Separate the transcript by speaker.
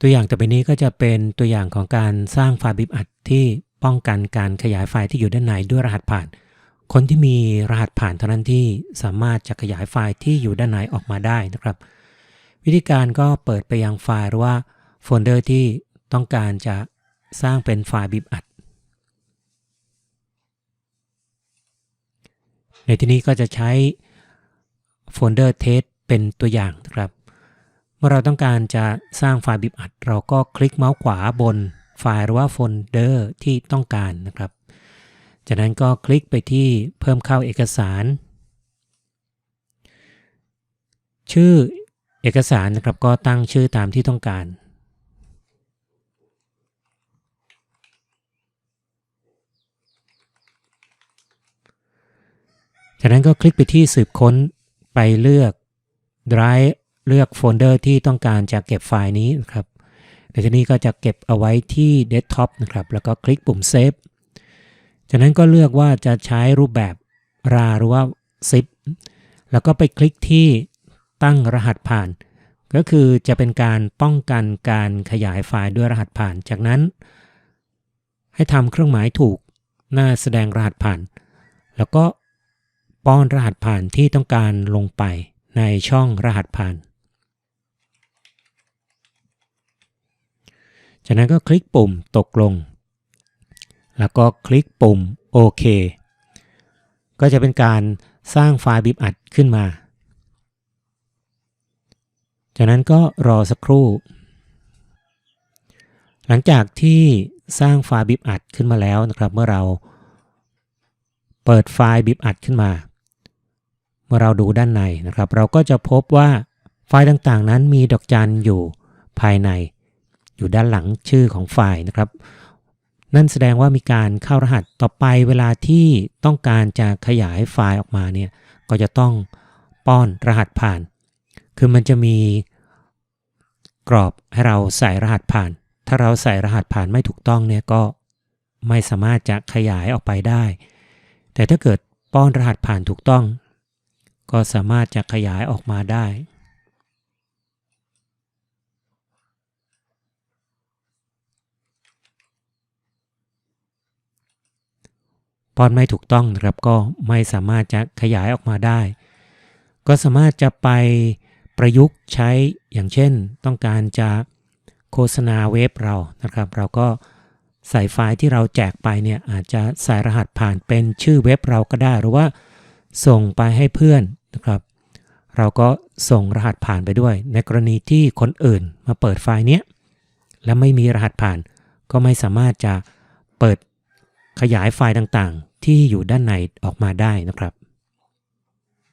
Speaker 1: ตัวอย่างต่อไปนี้ก็จะเป็นตัวอย่างของการสร้างไฟล์บิบอัดที่ป้องกันการขยายไฟล์ที่อยู่ด้านในด้วยรหัสผ่าน คนที่มีรหัสผ่านเท่านั้นที่สามารถจะขยายไฟล์ที่อยู่ด้านในออกมาได้นะครับ วิธีการก็เปิดไปยังไฟล์หรือว่าโฟลเดอร์ที่ต้องการจะสร้างเป็นไฟล์บิบอัด ในที่นี้ก็จะใช้โฟลเดอร์เทสเป็นตัวอย่างนะครับ เมื่อเราต้องการจะสร้างไฟล์บิบอัด เราก็คลิกเมาส์ขวาบนไฟล์หรือว่าโฟลเดอร์ที่ต้องการนะครับ จากนั้นก็คลิกไปที่เพิ่มเข้าเอกสาร ชื่อเอกสารนะครับก็ตั้งชื่อตามที่ต้องการ จากนั้นก็คลิกไปที่สืบค้นไปเลือก Drive เลือกโฟลเดอร์ที่ต้องการจะเก็บไฟล์นี้นะครับในที่นี้ก็จะเก็บเอาไว้ที่เดสก์ท็อปนะครับ แล้วก็คลิกปุ่มเซฟจากนั้นก็เลือกว่าจะใช้รูปแบบ RAR หรือว่า zip แล้วก็ไปคลิกที่ตั้งรหัสผ่าน ก็คือจะเป็นการป้องกันการขยายไฟล์ด้วยรหัสผ่าน จากนั้น ให้ทำเครื่องหมายถูกหน้าแสดงรหัสผ่าน แล้วก็ป้อนรหัสผ่านที่ต้องการลงไปในช่องรหัสผ่าน จากนั้นก็คลิกปุ่มตกลง แล้วก็คลิกปุ่มโอเคก็จะเป็นการสร้างไฟล์บิบอัดขึ้นมา จากนั้นก็รอสักครู่ หลังจากที่สร้างไฟล์บิบอัดขึ้นมาแล้วนะครับ เมื่อเราเปิดไฟล์บิบอัดขึ้นมา เมื่อเราดูด้านในนะครับ เราก็จะพบว่าไฟล์ต่างๆ นั้นมีดอกจันอยู่ภายใน อยู่ด้านหลังชื่อของไฟล์นะครับ นั่นแสดงว่ามีการเข้ารหัสต่อไปเวลาที่ต้องการจะขยายไฟล์ออกมาเนี่ยก็จะต้องป้อนรหัสผ่าน คือมันจะมีกรอบให้เราใส่รหัสผ่าน ถ้าเราใส่รหัสผ่านไม่ถูกต้องเนี่ยก็ไม่สามารถจะขยายออกไปได้ แต่ถ้าเกิดป้อนรหัสผ่านถูกต้อง ก็สามารถจะขยายออกมาได้ ป้อนไม่ถูกต้องนะครับก็ไม่สามารถจะขยายออกมาได้ ก็สามารถจะไปประยุกต์ใช้อย่างเช่น ต้องการจะโฆษณาเว็บเรานะครับ เราก็ใส่ไฟล์ที่เราแจกไปเนี่ยอาจจะใส่รหัสผ่านเป็นชื่อเว็บเราก็ได้ หรือว่าส่งไปให้เพื่อนนะครับ เราก็ส่งรหัสผ่านไปด้วย ในกรณีที่คนอื่นมาเปิดไฟล์เนี้ยและไม่มีรหัสผ่าน ก็ไม่สามารถจะเปิดขยายไฟล์ต่าง ที่อยู่ด้านในออกมาได้นะครับ